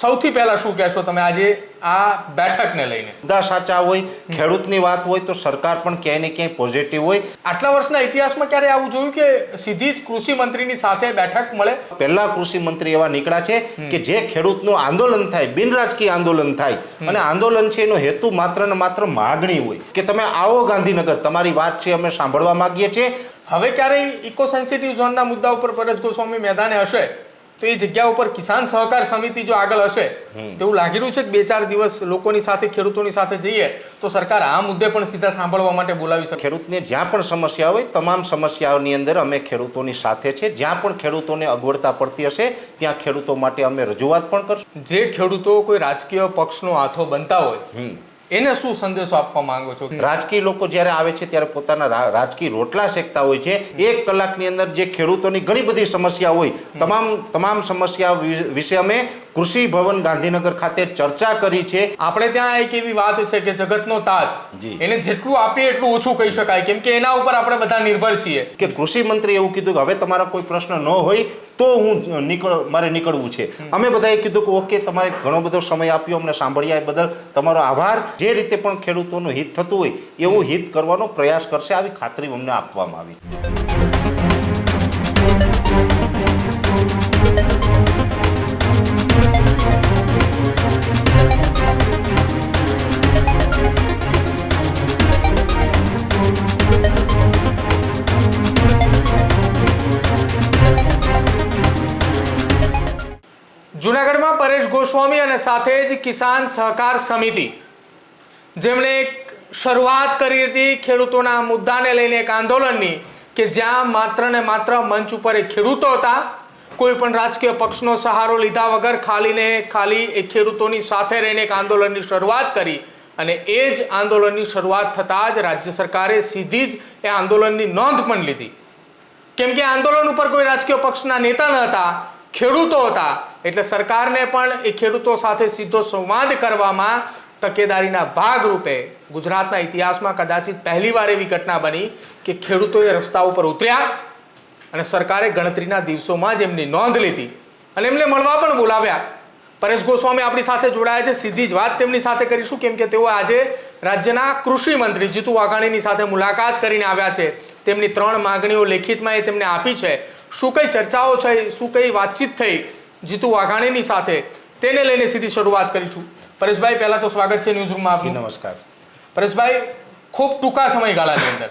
સૌથી પહેલા શું કહેશો તમે? આજે આ બેઠકને લઈને. મુદ્દા સાચા હોય ખેડૂતની વાત હોય તો સરકાર પણ ક્યાંય ને ક્યાંય પોઝિટિવ હોય. આટલા વર્ષના ઇતિહાસમાં ક્યારે આવું જોયું કે સીધી જ કૃષિ મંત્રીની સાથે બેઠક મળે? પહેલા કૃષિ મંત્રી એવા નીકળ્યા છે કે જે ખેડૂતનું આંદોલન થાય બિન રાજકીય આંદોલન થાય અને આંદોલન છે એનો હેતુ માત્ર ને માત્ર માગણી હોય. કે તમે આવો ગાંધીનગર તમારી વાત છે અમે સાંભળવા માંગીએ છીએ. હવે ક્યારેય ઇકો સેન્સિટિવ ઝોનના મુદ્દા ઉપર પરેશ ગોસ્વામી મેદાને હશે? તો એ જગ્યા ઉપર કિસાન સહકાર સમિતિ જો આગળ હશે તેવું લાગી રહ્યું છે કે બે ચાર દિવસ લોકોની સાથે ખેડૂતોની સાથે જઈએ તો સરકાર આ મુદ્દે પણ સીધા સાંભળવા માટે બોલાવી શકે. ખેડૂતને જ્યાં પણ સમસ્યા હોય તમામ સમસ્યાઓની અંદર અમે ખેડૂતોની સાથે છે. જ્યાં પણ ખેડૂતોને અગવડતા પડતી હશે ત્યાં ખેડૂતો માટે અમે રજૂઆત પણ કરશું. જે ખેડૂતો કોઈ રાજકીય પક્ષનો હાથો બનતા હોય. એને શું સંદેશો આપવા માંગો છો? રાજકીય લોકો જ્યારે આવે છે ત્યારે પોતાના રાજકીય રોટલા શેકતા હોય છે. એક કલાકની અંદર જે ખેડૂતોની ઘણી બધી સમસ્યા હોય તમામ તમામ સમસ્યા વિશે અમે કૃષિ ભવન ગાંધીનગર ખાતે ચર્ચા કરી છે. આપણે ત્યાં એક એવી વાત છે કે જગતનો તાત. એને જેટલું આપીએ એટલું ઓછું કહી શકાય. કેમ કે એના ઉપર આપણે બધા નિર્ભર છીએ. કે કૃષિ મંત્રી એવું કીધું કે હવે તમારા કોઈ પ્રશ્ન ન હોય તો હું નીકળ મારે નીકળવું છે. અમે બધાએ કીધું કે ઓકે તમારે ઘણો બધો સમય આપ્યો અમને સાંભળ્યા એ બદલ તમારો આભાર. જે રીતે પણ ખેડૂતોનું હિત થતું હોય એવું હિત કરવાનો પ્રયાસ કરશે આવી ખાતરી અમને આપવામાં આવી. ગોસ્વામી અને સાથે જ કિસાન સહકાર સમિતિ. જેમણે એક શરૂઆત કરી હતી ખેડૂતોના મુદ્દાને લઈને એક આંદોલનની કે જ્યાં માત્ર ને માત્ર મંચ ઉપર એ ખેડૂતો હતા. કોઈ પણ રાજકીય પક્ષનો સહારો લીધા વગર ખાલીને ખાલી એ ખેડૂતોની સાથે રહીને એક આંદોલનની શરૂઆત કરી અને એ જ આંદોલનની શરૂઆત થતાં જ રાજ્ય સરકારે સીધી જ એ આંદોલનની નોંધ પણ લીધી. કેમ કે આંદોલન ઉપર કોઈ રાજકીય પક્ષના નેતા ન હતા, ખેડૂતો હતા એટલે સરકારને પણ એ ખેડૂતો સાથે સીધો સંવાદ કરવામાં તકેદારીના ભાગરૂપે ગુજરાતના ઇતિહાસમાં કદાચિત પહેલીવાર એવી ઘટના બની કે ખેડૂતોએ રસ્તા ઉપર ઉતર્યા અને સરકારે ગણતરીના દિવસોમાં જ એમની નોંધ લીધી અને એમને મળવા પણ બોલાવ્યા. પરેશ ગોસ્વામી આપણી સાથે જોડાયા છે. સીધી જ વાત તેમની સાથે કરીશું, કેમ કે તેઓ આજે રાજ્યના કૃષિ મંત્રી જીતુ વાઘાણીની સાથે મુલાકાત કરીને આવ્યા છે. તેમની ત્રણ માગણીઓ લેખિતમાં એ તેમને આપી છે. શું કઈ ચર્ચાઓ છે શું કઈ વાતચીત થઈ? જીતુ વાઘાણીની સાથે. તેને લઈને સીધી શરૂઆત કરીશું. પરેશભાઈ પહેલાં તો સ્વાગત છે ન્યૂઝ રૂમમાં આપનું. નમસ્કાર. પરેશભાઈ ખૂબ ટૂંકા સમયગાળાની અંદર.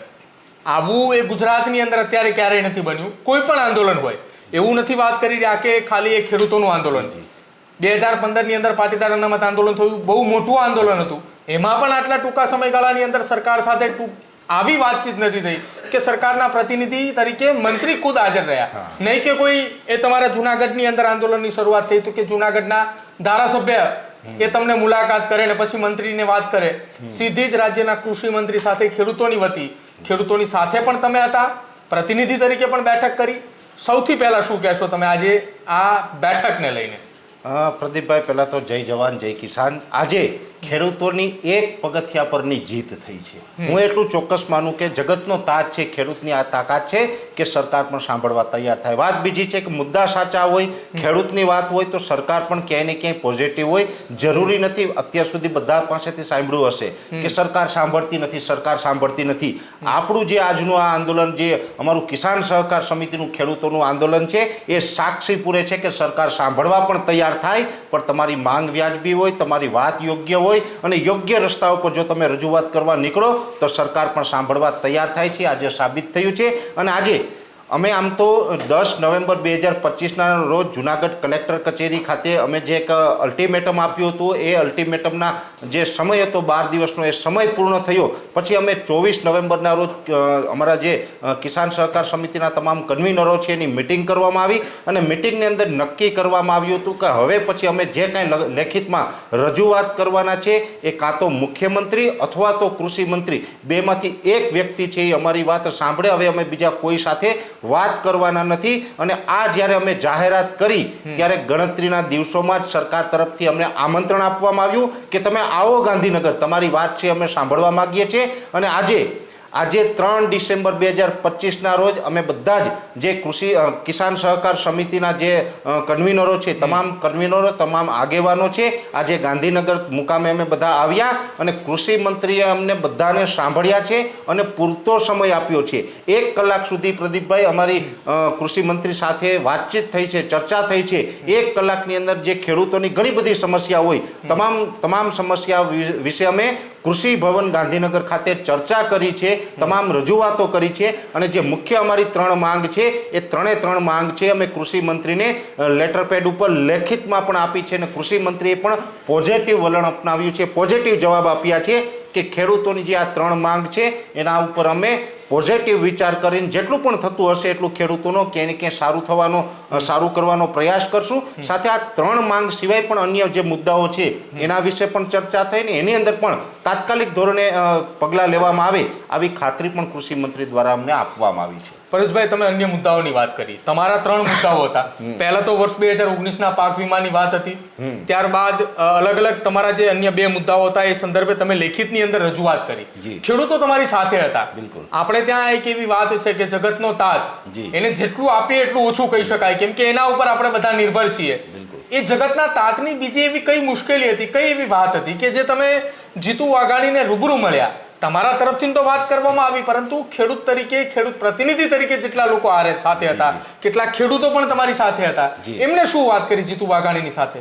આવું એ ગુજરાતની અંદર અત્યારે ક્યારેય નથી બન્યું. કોઈ પણ આંદોલન હોય. એવું નથી વાત કરી રહ્યા કે ખાલી એ ખેડૂતોનું આંદોલન. છે બે હજાર પંદરની અંદર પાટીદાર અનામત આંદોલન થયું. બહુ મોટું આંદોલન હતું. એમાં પણ આટલા ટૂંકા સમયગાળાની અંદર સરકાર સાથે ટૂંક આવી વાતચીત નથી થઈ કે સરકારના પ્રતિનિધિ તરીકે મંત્રી ખુદ હાજર રહ્યા. નહીં કે કોઈ એ તમારા જુનાગઢની અંદર આંદોલનની શરૂઆત થઈ તો કે જુનાગઢના ધારાસભ્ય એ તમને મુલાકાત કરે ને પછી મંત્રીને વાત કરે. સીધી જ રાજ્યના કૃષિ મંત્રી સાથે ખેડૂતોની વતી. ખેડૂતોની સાથે પણ તમે હતા. પ્રતિનિધિ તરીકે પણ બેઠક કરી. સૌથી પહેલા શું કહેશો તમે આજે આ બેઠકને લઈને? પ્રદીપભાઈ પહેલા તો જય જવાન જય કિસાન. આજે ખેડૂતોની એક પગથિયા પરની જીત થઈ છે. હું એટલું ચોક્કસ માનું કે જગતનો તાજ છે ખેડૂતની આ તાકાત છે કે સરકાર પણ સાંભળવા તૈયાર થાય. વાત બીજી છે કે મુદ્દા સાચા હોય ખેડૂતની વાત હોય તો સરકાર પણ ક્યાંય ને ક્યાંય પોઝિટિવ હોય. જરૂરી નથી અત્યાર સુધી બધા પાસેથી સાંભળ્યું હશે કે સરકાર સાંભળતી નથી સરકાર સાંભળતી નથી. આપણું જે આજનું આ આંદોલન જે અમારું કિસાન સહકાર સમિતિનું ખેડૂતોનું આંદોલન છે એ સાક્ષી પૂરે છે કે સરકાર સાંભળવા પણ તૈયાર થાય પણ તમારી માંગ વ્યાજબી હોય તમારી વાત યોગ્ય હોય અને યોગ્ય રસ્તા ઉપર જો તમે રજૂઆત કરવા નીકળો, તો સરકાર પણ સાંભળવા તૈયાર થાય છે. આજે સાબિત થયું છે અને આજે અમે આમ તો દસ નવેમ્બર બે હજાર પચીસના રોજ જુનાગઢ કલેક્ટર કચેરી ખાતે અમે જે એક અલ્ટિમેટમ આપ્યું હતું, એ અલ્ટિમેટમના જે સમય હતો, બાર દિવસનો એ સમય પૂર્ણ થયો. પછી અમે ચોવીસ નવેમ્બરના રોજ અમારા જે કિસાન સહકાર સમિતિના તમામ કન્વીનરો છે, એની મિટિંગ કરવામાં આવી અને મિટિંગની અંદર નક્કી કરવામાં આવ્યું હતું કે હવે પછી અમે જે કાંઈ લેખિતમાં રજૂઆત કરવાના છે, એ કાં તો મુખ્યમંત્રી અથવા તો કૃષિ મંત્રી બેમાંથી એક વ્યક્તિ છે એ અમારી વાત સાંભળે. હવે અમે બીજા કોઈ સાથે વાત કરવાના નથી અને આ જ્યારે અમે જાહેરાત કરી ત્યારે ગણતરીના દિવસોમાં જ સરકાર તરફથી અમને આમંત્રણ આપવામાં આવ્યું કે તમે આવો ગાંધીનગર. તમારી વાત છે અમે સાંભળવા માંગીએ છીએ અને આજે આજે ત્રણ ડિસેમ્બર બે હજાર પચીસના રોજ અમે બધા જ જે કૃષિ કિસાન સહકાર સમિતિના જે કન્વીનરો છે તમામ કન્વીનરો તમામ આગેવાનો છે આજે ગાંધીનગર મુકામે અમે બધા આવ્યા અને કૃષિ મંત્રીએ અમને બધાને સાંભળ્યા છે અને પૂરતો સમય આપ્યો છે. એક કલાક સુધી પ્રદીપભાઈ અમારી કૃષિ મંત્રી સાથે વાતચીત થઈ છે ચર્ચા થઈ છે. એક કલાકની અંદર જે ખેડૂતોની ઘણી બધી સમસ્યા હોય તમામ તમામ સમસ્યા વિશે અમે કૃષિ ભવન ગાંધીનગર ખાતે ચર્ચા કરી છે. તમામ રજૂઆતો કરી છે અને જે મુખ્ય અમારી ત્રણ માંગ છે, એ ત્રણે ત્રણ માંગ છે અમે કૃષિ મંત્રીને લેટર પેડ ઉપર લેખિતમાં પણ આપી છે અને કૃષિ મંત્રીએ પણ પોઝિટિવ વલણ અપનાવ્યું છે પોઝિટિવ જવાબ આપ્યા છે કે ખેડૂતોની જે આ ત્રણ માંગ છે, એના ઉપર અમે પોઝિટિવ વિચાર કરીને જેટલું પણ થતું હશે એટલું ખેડૂતોનો ક્યાંય ને ક્યાંય સારું થવાનો સારું કરવાનો પ્રયાસ કરશું. સાથે આ ત્રણ માંગ સિવાય પણ અન્ય જે મુદ્દાઓ છે એના વિશે પણ ચર્ચા થઈ ને એની અંદર પણ તાત્કાલિક ધોરણે પગલાં લેવામાં આવે આવી ખાતરી પણ કૃષિ મંત્રી દ્વારા અમને આપવામાં આવી છે. પરેશભાઈ તમે અન્ય મુદ્દાઓની વાત કરી. તમારા ત્રણ મુદ્દાઓ હતા. પહેલા તો વર્ષ બે હજાર ઓગણીસના પાક વીમાની વાત હતી. ત્યારબાદ અલગ અલગ તમારા જે અન્ય બે મુદ્દાઓ હતા એ સંદર્ભે તમે લેખિતની અંદર રજૂઆત કરી. ખેડૂતો તમારી સાથે હતા. બિલકુલ. આપણે ત્યાં એક એવી વાત છે કે જગતનો તાત. જી. એને જેટલું આપીએ એટલું ઓછું કહી શકાય. કેમ કે એના ઉપર આપણે બધા નિર્ભર છીએ. એ જગતના તાતની બીજી એવી કઈ મુશ્કેલી હતી? કઈ એવી વાત હતી કે જે તમે જીતુ વાઘાણીને રૂબરૂ મળ્યા? તમારા તરફથી તો વાત કરવામાં આવી પરંતુ ખેડૂત તરીકે ખેડૂત પ્રતિનિધિ તરીકે જેટલા લોકો આ સાથે હતા કેટલા ખેડૂતો પણ તમારી સાથે હતા. એમને શું વાત કરી જીતુ વાઘાણીની સાથે?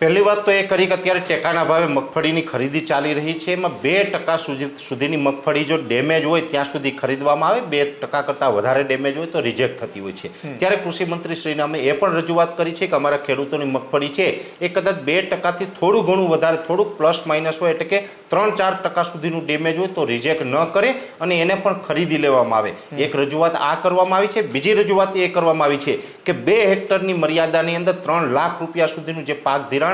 પહેલી વાત તો એ કરી કે અત્યારે ટેકાના ભાવે મગફળીની ખરીદી ચાલી રહી છે. એમાં બે ટકા સુધી સુધીની મગફળી જો ડેમેજ હોય ત્યાં સુધી ખરીદવામાં આવે. બે ટકા કરતાં વધારે ડેમેજ હોય તો રિજેક્ટ થતી હોય છે. ત્યારે કૃષિમંત્રી મંત્રીશ્રીને અમે એ પણ રજૂઆત કરી છે કે અમારા ખેડૂતોની મગફળી છે એ કદાચ બે ટકાથી થોડું ઘણું વધારે થોડુંક પ્લસ માઇનસ હોય એટલે કે ત્રણ ચાર ટકા સુધીનું ડેમેજ હોય તો રિજેક્ટ ન કરે અને એને પણ ખરીદી લેવામાં આવે. એક રજૂઆત આ કરવામાં આવી છે. બીજી રજૂઆત એ કરવામાં આવી છે કે બે હેક્ટરની મર્યાદાની અંદર ત્રણ લાખ રૂપિયા સુધીનું જે પાક ધિરાણ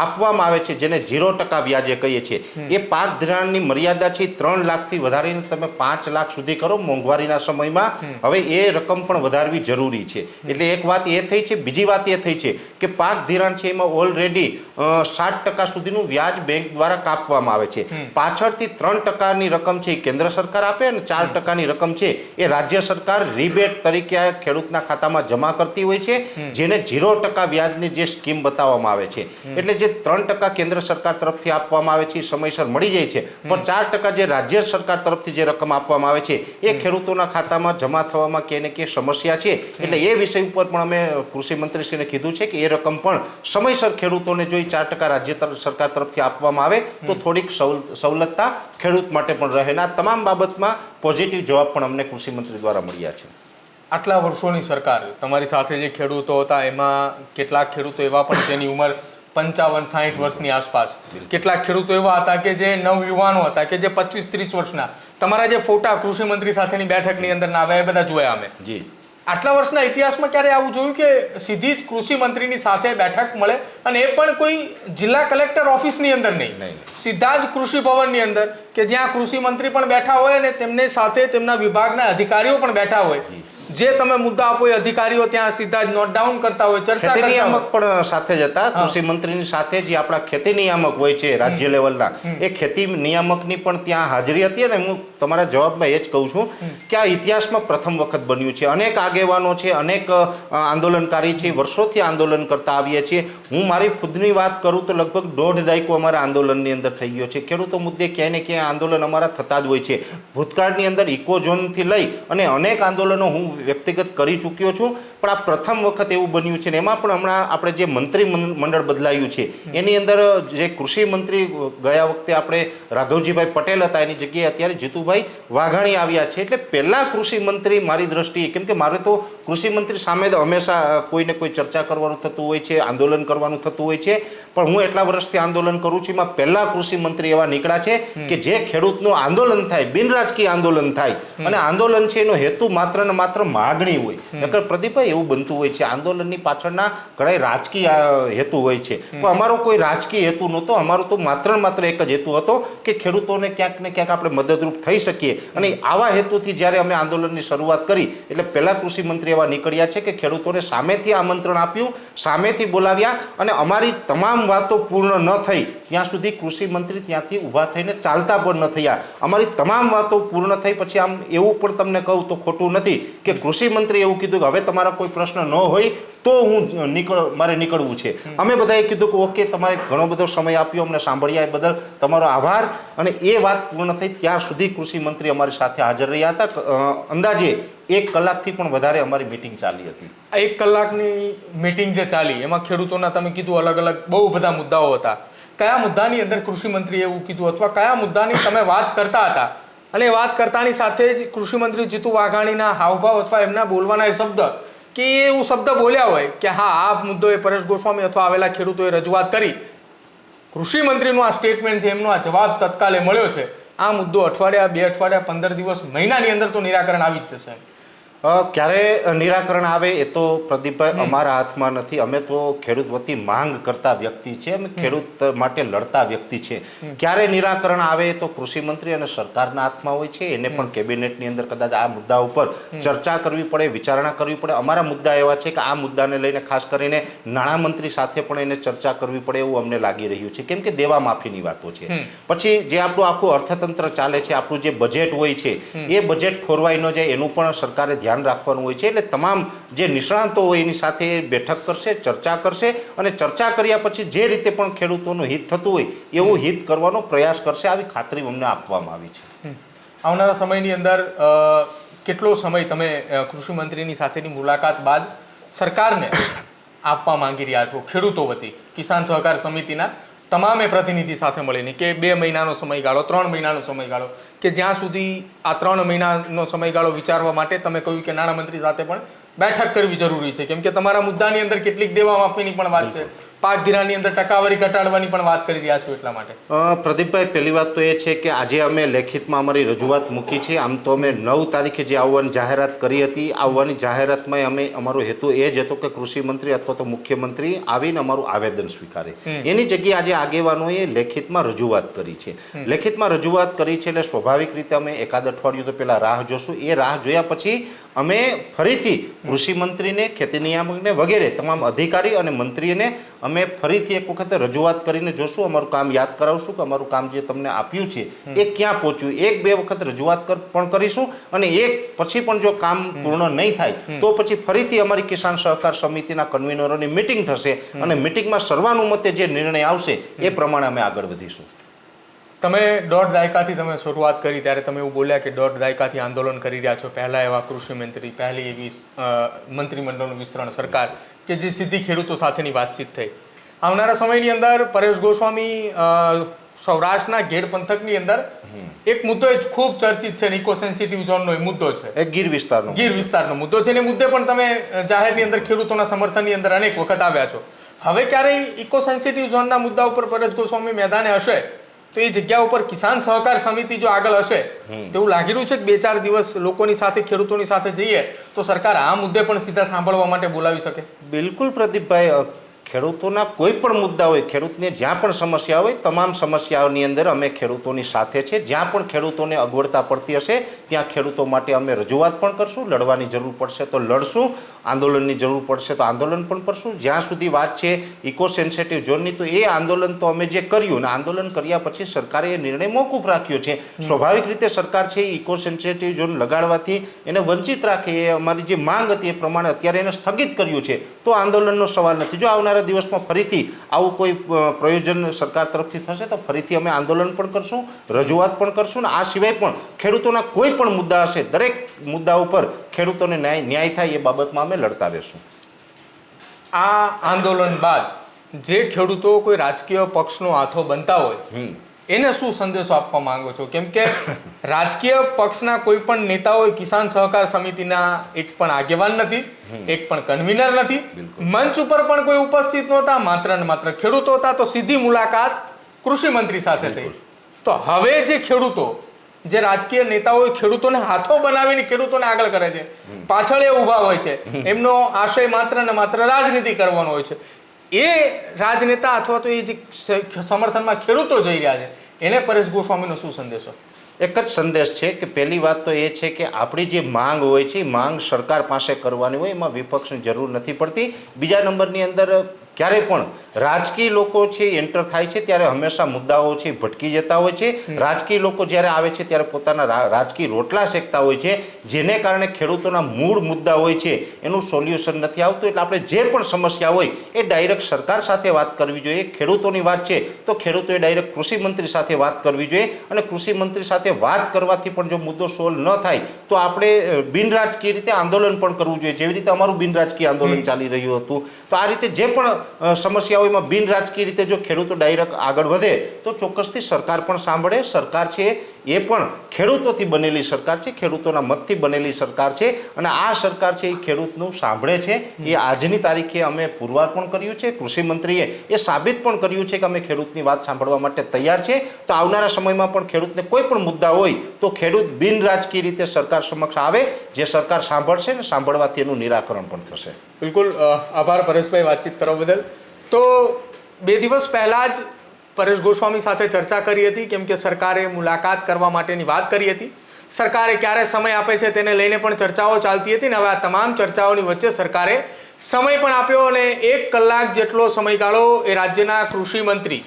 આપવામાં આવે છે જેને ઝીરો ટકા વ્યાજે કહીએ છીએ. એ પાક ધિરાણની મર્યાદા છે ત્રણ લાખથી વધારીને તમે પાંચ લાખ સુધી કરો મોંઘવારીના સમયમાં. હવે એ રકમ પણ વધારવી જરૂરી છે. એટલે એક વાત એ થઈ છે બીજી વાત એ થઈ છે કે પાક ધિરાણ છે એમાં ઓલરેડી સાત ટકા સુધીનું વ્યાજ બેંક દ્વારા કાપવામાં આવે છે. પાછળથી ત્રણ ટકાની રકમ છે એ કેન્દ્ર સરકાર આપે અને ચાર ટકાની રકમ છે એ રાજ્ય સરકાર રિબેટ તરીકે ખેડૂતના ખાતામાં જમા કરતી હોય છે. જેને ઝીરો ટકા વ્યાજની જે સ્કીમ બતાવવામાં આવે છે. એટલે જે ત્રણ ટકા કેન્દ્ર સરકાર તરફથી આપવામાં આવે છે સમયસર મળી જાય છે. પણ ચાર ટકા જે રાજ્ય સરકાર તરફથી જે રકમ આપવામાં આવે છે એ ખેડૂતોના ખાતામાં જમા થવામાં કે ને કે સમસ્યા છે. એટલે એ વિષય ઉપર પણ અમે કૃષિ મંત્રીશ્રીને કીધું છે કે એ રકમ પણ સમયસર ખેડૂતોને જો ચાર ટકા રાજ્ય સરકાર તરફથી આપવામાં આવે તો થોડીક સવલ- સવલતતા ખેડૂત માટે પણ રહે. આ તમામ બાબતમાં પોઝિટિવ જવાબ પણ અમને કૃષિ મંત્રી દ્વારા મળ્યા છે. આટલા વર્ષોની સરકાર તમારી સાથે જે ખેડૂતો હતા એમાં કેટલાક ખેડૂતો એવા પણ જેની ઉંમર પંચાવન સાહીઠ વર્ષની આસપાસ. કેટલાક ખેડૂતો એવા હતા કે જે નવયુવાનો હતા કે જે પચીસ ત્રીસ વર્ષના. તમારા જે ફોટા કૃષિ મંત્રી સાથેની બેઠકની અંદર ના આવ્યા એ બધા જોયા અમે. જી. આટલા વર્ષના ઇતિહાસમાં ક્યારે આવું જોયું કે સીધી જ કૃષિ મંત્રીની સાથે બેઠક મળે અને એ પણ કોઈ જિલ્લા કલેક્ટર ઓફિસની અંદર નહીં. સીધા જ કૃષિ ભવનની અંદર કે જ્યાં કૃષિ મંત્રી પણ બેઠા હોય અને તેમને સાથે તેમના વિભાગના અધિકારીઓ પણ બેઠા હોય. જે તમે મુદ્દા આપો એ અધિકારીઓ ત્યાં સીધા જ નોટ ડાઉન કરતા હોય ચર્ચા ખેતી નિયામક પણ સાથે જ હતા. કૃષિ મંત્રીની સાથે જે આપણા ખેતી નિયામક હોય છે રાજ્ય લેવલના એ ખેતી નિયામકની પણ ત્યાં હાજરી હતી અને હું તમારા જવાબમાં એ જ કહું છું કે આ ઇતિહાસમાં પ્રથમ વખત બન્યું છે. અનેક આગેવાનો છે અનેક આંદોલનકારી છે વર્ષોથી આંદોલન કરતા આવીએ છીએ. હું મારી ખુદની વાત કરું તો લગભગ દોઢ દાયકો અમારા આંદોલનની અંદર થઈ ગયો છે. ખેડૂતો મુદ્દે ક્યાંય ને ક્યાંય આંદોલન અમારા થતા જ હોય છે. ભૂતકાળની અંદર ઇકોઝોનથી લઈ અને અનેક આંદોલનો હું વ્યક્તિગત કરી ચૂક્યો છું. પણ આ પ્રથમ વખત એવું બન્યું છે ને એમાં પણ હમણાં આપણે જે મંત્રી મંડળ બદલાયું છે એની અંદર જે કૃષિ મંત્રી ગયા વખતે આપણે રાઘવજીભાઈ પટેલ હતા એની જગ્યાએ અત્યારે જીતુભાઈ વાઘાણી આવ્યા છે. એટલે પહેલાં કૃષિ મંત્રી મારી દ્રષ્ટિએ કેમ કે મારે તો કૃષિ મંત્રી સામે હંમેશા કોઈને કોઈ ચર્ચા કરવાનું થતું હોય છે આંદોલન કરવાનું થતું હોય છે. પણ હું એટલા વર્ષથી આંદોલન કરું છું એમાં પહેલા કૃષિ મંત્રી એવા નીકળ્યા છે કે જે ખેડૂતનું આંદોલન થાય બિનરાજકીય આંદોલન થાય. અને આંદોલન છે એનો હેતુ માત્ર ને માત્ર માગણી હોય. નકર પ્રદીપભાઈ એવું બનતું હોય છે. આંદોલનની પાછળના ઘણા રાજકીય હેતુ હોય છે. પણ અમારો કોઈ રાજકીય હેતુ નહોતો. અમારો તો માત્ર ને માત્ર એક જ હેતુ હતો કે ખેડૂતોને ક્યાંક ને ક્યાંક આપણે મદદરૂપ થઈ બની શકીએ. અને આવા હેતુથી જ્યારે અમે આંદોલનની શરૂઆત કરી, એટલે પહેલાં કૃષિ મંત્રી એવા નીકળ્યા છે કે ખેડૂતોને સામેથી આમંત્રણ આપ્યું, સામેથી બોલાવ્યા અને અમારી તમામ વાતો પૂર્ણ ન થઈ, ત્યાં સુધી કૃષિ મંત્રી ત્યાંથી ઊભા થઈને ચાલતા પણ ન થયા. અમારી તમામ વાતો પૂર્ણ થઈ, પછી આમ એવું પણ તમને કહું તો ખોટું નથી કે કૃષિ મંત્રી એવું કીધું કે હવે તમારા કોઈ પ્રશ્ન ન હોય તો હું નીકળ મારે નીકળવું છે. અમે બધાએ કીધું કે ઓકે તમારે ઘણો બધો સમય આપ્યો અમને સાંભળ્યા એ બદલ તમારો આભાર. અને એ વાત પૂર્ણ થઈ ત્યાં સુધી કૃષિ મંત્રી અમારી સાથે હાજર રહ્યા હતા. અંદાજે એક કલાકથી પણ વધારે અમારી મિટિંગ ચાલી હતી. એક કલાકની મીટિંગ જે ચાલી એમાં ખેડૂતોના તમે કીધું અલગ અલગ બહુ બધા મુદ્દાઓ હતા. કયા મુદ્દાની અંદર કૃષિ મંત્રીએ એવું કીધું અથવા કયા મુદ્દાની તમે વાત કરતા હતા? અને વાત કરતાની સાથે જ કૃષિ મંત્રી જીતુ વાઘાણીના હાવભાવ અથવા એમના બોલવાના એ શબ્દ કે એવું શબ્દ બોલ્યા હોય કે હા, આ મુદ્દો એ પરેશ ગોસ્વામી અથવા આવેલા ખેડૂતોએ રજૂઆત કરી. કૃષિ મંત્રીનું આ સ્ટેટમેન્ટ છે, એમનો આ જવાબ તત્કાલે મળ્યો છે. આ મુદ્દો અઠવાડિયા, બે અઠવાડિયા, પંદર દિવસ મહિનાની અંદર તો નિરાકરણ આવી જ જશે. ક્યારે નિરાકરણ આવે એ તો પ્રદીપભાઈ અમારા હાથમાં નથી. અમે તો ખેડૂત વતી માંગ કરતા વ્યક્તિ છે અમે ખેડૂત માટે લડતા વ્યક્તિ છે ક્યારે નિરાકરણ આવે તો કૃષિ મંત્રી અને સરકારના હાથમાં હોય છે. એને પણ કેબિનેટની અંદર કદાચ આ મુદ્દા ઉપર ચર્ચા કરવી પડે વિચારણા કરવી પડે. અમારા મુદ્દા એવા છે કે આ મુદ્દાને લઈને ખાસ કરીને નાણામંત્રી સાથે પણ એને ચર્ચા કરવી પડે એવું અમને લાગી રહ્યું છે. કેમ કે દેવા માફીની વાતો છે. પછી જે આપણું આખું અર્થતંત્ર ચાલે છે આપણું જે બજેટ હોય છે એ બજેટ ખોરવાઈ ન જાય એનું પણ સરકારે ધ્યાન રાખવાનું હોય છે એટલે તમામ જે નિષ્ણાંતો હોય એની સાથે બેઠક કરશે ચર્ચા કરશે અને ચર્ચા કર્યા પછી જે રીતે પણ ખેડૂતોનું હિત થતું હોય એવું હિત કરવાનો પ્રયાસ કરશે. આવી ખાતરી અમને આપવામાં આવી છે. આવનારા સમયની અંદર કેટલો સમય તમે કૃષિ મંત્રીની સાથેની મુલાકાત બાદ સરકારને આપવા માંગી રહ્યા છો ખેડૂતો વતી કિસાન સહકાર સમિતિના તમામે પ્રતિનિધિ સાથે મળીને કે બે મહિનાનો સમયગાળો, ત્રણ મહિનાનો સમયગાળો, કે જ્યાં સુધી આ ત્રણ મહિનાનો સમયગાળો વિચારવા માટે તમે કહ્યું કે નાણામંત્રી સાથે પણ બેઠક કરવી જરૂરી છે. કેમ કે તમારા મુદ્દાની અંદર કેટલીક દેવા માફીની પણ વાત છે. પાક ધિરાણની અંદર ટકાવારી ઘટાડવાની પણ વાત કરી રહ્યા છો એટલા માટે. પ્રદીપભાઈ પહેલી વાત તો એ છે કે આજે અમે લેખિતમાં અમારી રજૂઆત મૂકી છે. આમ તો અમે નવ તારીખે જે આવવાની જાહેરાત કરી હતી આવવાની જાહેરાતમાં અમે અમારો હેતુ એ જ હતો કે કૃષિ મંત્રી અથવા તો મુખ્યમંત્રી આવીને અમારું આવેદન સ્વીકારે. એની જગ્યાએ આજે આગેવાનોએ લેખિતમાં રજૂઆત કરી છે. લેખિતમાં રજૂઆત કરી છે એટલે સ્વાભાવિક રીતે અમે એકાદ અઠવાડિયું તો પહેલાં રાહ જોશું. એ રાહ જોયા પછી અમે ફરીથી કૃષિ મંત્રીને ખેતી નિયામકને વગેરે તમામ અધિકારી અને મંત્રીને અમે ફરીથી એક વખત રજૂઆત કરીને જોશું અમારું કામ યાદ કરાવશું કે અમારું કામ જે તમને આપ્યું છે એ ક્યાં પહોંચ્યું? એક બે વખત રજૂઆત કર- પણ કરીશું અને એક પછી પણ જો કામ પૂર્ણ નહીં થાય તો પછી ફરીથી અમારી કિસાન સહકાર સમિતિના કન્વીનરોની મિટિંગ થશે અને મિટિંગમાં સર્વાનુમતે જે નિર્ણય આવશે એ પ્રમાણે અમે આગળ વધીશું. તમે દોઢ દાયકાથી તમે શરૂઆત કરી ત્યારે તમે એવું બોલ્યા કે દોઢ દાયકાથી આંદોલન કરી રહ્યા છો. પહેલા એવા કૃષિ મંત્રી પહેલી એવી મંત્રીમંડળનું વિસ્તરણ સરકાર કે જે સીધી ખેડૂતો સાથેની વાતચીત થઈ. આવનારા સમયની અંદર પરેશ ગોસ્વામી સૌરાષ્ટ્રના ઘેડ પંથકની અંદર એક મુદ્દો ખૂબ ચર્ચિત છે ઇકો સેન્સિટિવ ઝોનનો એ મુદ્દો છે. એ ગીર વિસ્તારનો ગીર વિસ્તારનો મુદ્દો છે અને એ મુદ્દે પણ તમે જાહેરની અંદર ખેડૂતોના સમર્થનની અંદર અનેક વખત આવ્યા છો. હવે ક્યારેય ઇકો સેન્સિટિવ ઝોનના મુદ્દા ઉપર પરેશ ગોસ્વામી મેદાને હશે? તો એ જગ્યા ઉપર કિસાન સહકાર સમિતિ જો આગળ હશે તેવું લાગી રહ્યું છે કે બે ચાર દિવસ લોકોની સાથે ખેડૂતોની સાથે જઈએ તો સરકાર આ મુદ્દે પણ સીધા સાંભળવા માટે બોલાવી શકે? બિલકુલ પ્રદીપભાઈ ખેડૂતોના કોઈ પણ મુદ્દા હોય ખેડૂતને જ્યાં પણ સમસ્યા હોય તમામ સમસ્યાઓની અંદર અમે ખેડૂતોની સાથે છે. જ્યાં પણ ખેડૂતોને અગવડતા પડતી હશે ત્યાં ખેડૂતો માટે અમે રજૂઆત પણ કરશું લડવાની જરૂર પડશે તો લડશું. આંદોલનની જરૂર પડશે. તો આંદોલન પણ કરશું. જ્યાં સુધી વાત છે ઇકો સેન્સિટિવ ઝોનની તો એ આંદોલન તો અમે જે કર્યું ને આંદોલન કર્યા પછી સરકારે એ નિર્ણય મોકૂફ રાખ્યો છે. સ્વાભાવિક રીતે સરકાર છે એ ઇકો સેન્સિટિવ ઝોન લગાડવાથી એને વંચિત રાખે એ અમારી જે માંગ હતી એ પ્રમાણે અત્યારે એને સ્થગિત કર્યું છે. તો આંદોલનનો સવાલ નથી. જો આવનારા દિવસમાં ફરીથી આવું કોઈ પ્રયોજન સરકાર તરફથી થશે તો ફરીથી અમે આંદોલન પણ કરશું રજૂઆત પણ કરશું ને આ સિવાય પણ ખેડૂતોના કોઈ પણ મુદ્દા હશે દરેક મુદ્દા ઉપર ખેડૂતોને ન્યાય ન્યાય થાય એ બાબતમાં અમે લડતા રહેશું. આ આંદોલન બાદ જે ખેડૂતો કોઈ રાજકીય પક્ષનો હાથો બનતા હોય એને શું સંદેશો આપવા માંગો છો? કેમ કે રાજકીય પક્ષના કોઈ પણ નેતાઓ કિસાન સહકાર સમિતિના એક પણ આગેવાન નથી એક પણ કન્વીનર નથી. મંચ ઉપર પણ કોઈ ઉપસ્થિત નહોતા માત્ર ને માત્ર ખેડૂતો હતા તો સીધી મુલાકાત કૃષિ મંત્રી સાથે થઈ. તો હવે જે ખેડૂતો જે રાજકીય નેતાઓ ખેડૂતોને હાથો બનાવીને ખેડૂતોને આગળ કરે છે. પાછળ એ ઊભા હોય છે. એમનો આશય માત્ર ને માત્ર રાજનીતિ કરવાનો હોય છે. એ રાજનેતા અથવા તો એ જે સમર્થનમાં ખેડૂતો જઈ રહ્યા છે એને પરેશ ગોસ્વામીનો શું સંદેશો એક જ સંદેશ છે કે પહેલી વાત તો એ છે કે આપણી જે માંગ હોય છે માંગ સરકાર પાસે કરવાની હોય એમાં વિપક્ષની જરૂર નથી પડતી. બીજા નંબરની અંદર ક્યારેય પણ રાજકીય લોકો છે એન્ટર થાય છે ત્યારે હંમેશા મુદ્દાઓ છે ભટકી જતા હોય છે. રાજકીય લોકો જ્યારે આવે છે ત્યારે પોતાના રાજકીય રોટલા શેકતા હોય છે જેને કારણે ખેડૂતોના મૂળ મુદ્દા હોય છે એનું સોલ્યુશન નથી આવતું. એટલે આપણે જે પણ સમસ્યા હોય એ ડાયરેક્ટ સરકાર સાથે વાત કરવી જોઈએ. ખેડૂતોની વાત છે તો ખેડૂતોએ ડાયરેક્ટ કૃષિ મંત્રી સાથે વાત કરવી જોઈએ. અને કૃષિ મંત્રી સાથે વાત કરવાથી પણ જો મુદ્દો સોલ્વ ન થાય તો આપણે બિનરાજકીય રીતે આંદોલન પણ કરવું જોઈએ. જેવી રીતે અમારું બિનરાજકીય આંદોલન ચાલી રહ્યું હતું. તો આ રીતે જે પણ સમસ્યાઓ એમાં બિનરાજકીય રીતે જો ખેડૂતો ડાયરેક્ટ આગળ વધે, તો ચોક્કસથી સરકાર પણ સાંભળે. સરકાર છે એ પણ ખેડૂતોથી બનેલી સરકાર છે, ખેડૂતોના મતથી બનેલી સરકાર છે અને આ સરકાર છે એ ખેડૂતનું સાંભળે છે. એ આજની તારીખે અમે પુરવાર પણ કર્યું છે. કૃષિ મંત્રીએ એ સાબિત પણ કર્યું છે કે અમે ખેડૂતની વાત સાંભળવા માટે તૈયાર છે. તો આવનારા સમયમાં પણ ખેડૂતને કોઈ પણ મુદ્દા હોય તો ખેડૂત બિનરાજકીય રીતે સરકાર સમક્ષ આવે, જે સરકાર સાંભળશે ને સાંભળવાથી એનું નિરાકરણ પણ થશે. બિલકુલ આભાર પરેશભાઈ વાતચીત કરવા બદલ. તો બે દિવસ પહેલાં જ પરેશ ગોસ્વામી સાથે ચર્ચા કરી હતી, કેમ કે સરકારે મુલાકાત કરવા માટેની વાત કરી હતી. સરકારે ક્યારે સમય આપે છે તેને લઈને પણ ચર્ચાઓ ચાલતી હતી ને હવે આ તમામ ચર્ચાઓની વચ્ચે સરકારે સમય પણ આપ્યો અને એક કલાક જેટલો સમયગાળો એ રાજ્યના કૃષિ મંત્રી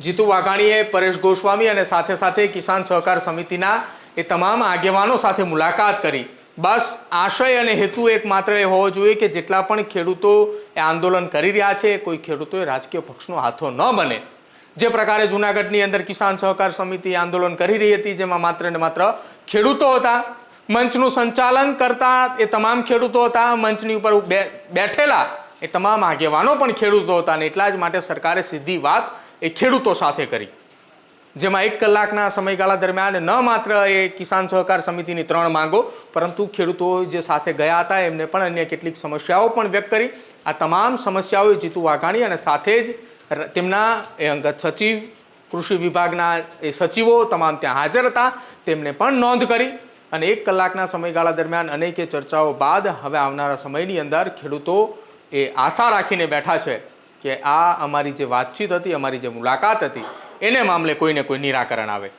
જીતુ વાઘાણીએ પરેશ ગોસ્વામી અને સાથે સાથે કિસાન સહકાર સમિતિના એ તમામ આગેવાનો સાથે મુલાકાત કરી. બસ આશય અને હેતુ એકમાત્ર એ હોવો જોઈએ કે જેટલા પણ ખેડૂતો એ આંદોલન કરી રહ્યા છે, કોઈ ખેડૂતોએ રાજકીય પક્ષનો હાથો ન બને. જે પ્રકારે જુનાગઢની અંદર કિસાન સહકાર સમિતિ આંદોલન કરી રહી હતી, જેમાં માત્ર ને માત્ર ખેડૂતો હતા. મંચનું સંચાલન કરતા એ તમામ ખેડૂતો હતા. મંચની ઉપર બેઠેલા એ તમામ આગેવાનો પણ ખેડૂતો હતા અને એટલા જ માટે સરકારે સીધી વાત એ ખેડૂતો સાથે કરી. જેમાં એક કલાકના સમયગાળા દરમિયાન ન માત્ર એ કિસાન સહકાર સમિતિની ત્રણ માંગો, પરંતુ ખેડૂતો જે સાથે ગયા હતા, એમને પણ અન્ય કેટલીક સમસ્યાઓ પણ વ્યક્ત કરી. આ તમામ સમસ્યાઓએ જીતુ વાઘાણી અને સાથે જ તેમના, એ અંગત સચિવ, કૃષિ વિભાગના, એ સચિવો તમામ ત્યાં હાજર હતા. તેમને પણ નોંધ કરી અને એક કલાકના સમયગાળા દરમિયાન અનેકે ચર્ચાઓ બાદ હવે આવનારા સમયની અંદર ખેડૂતો એ આશા રાખીને બેઠા છે કે આ અમારી જે વાતચીત હતી, અમારી જે મુલાકાત હતી, એને મામલે કોઈને કોઈ નિરાકરણ આવે.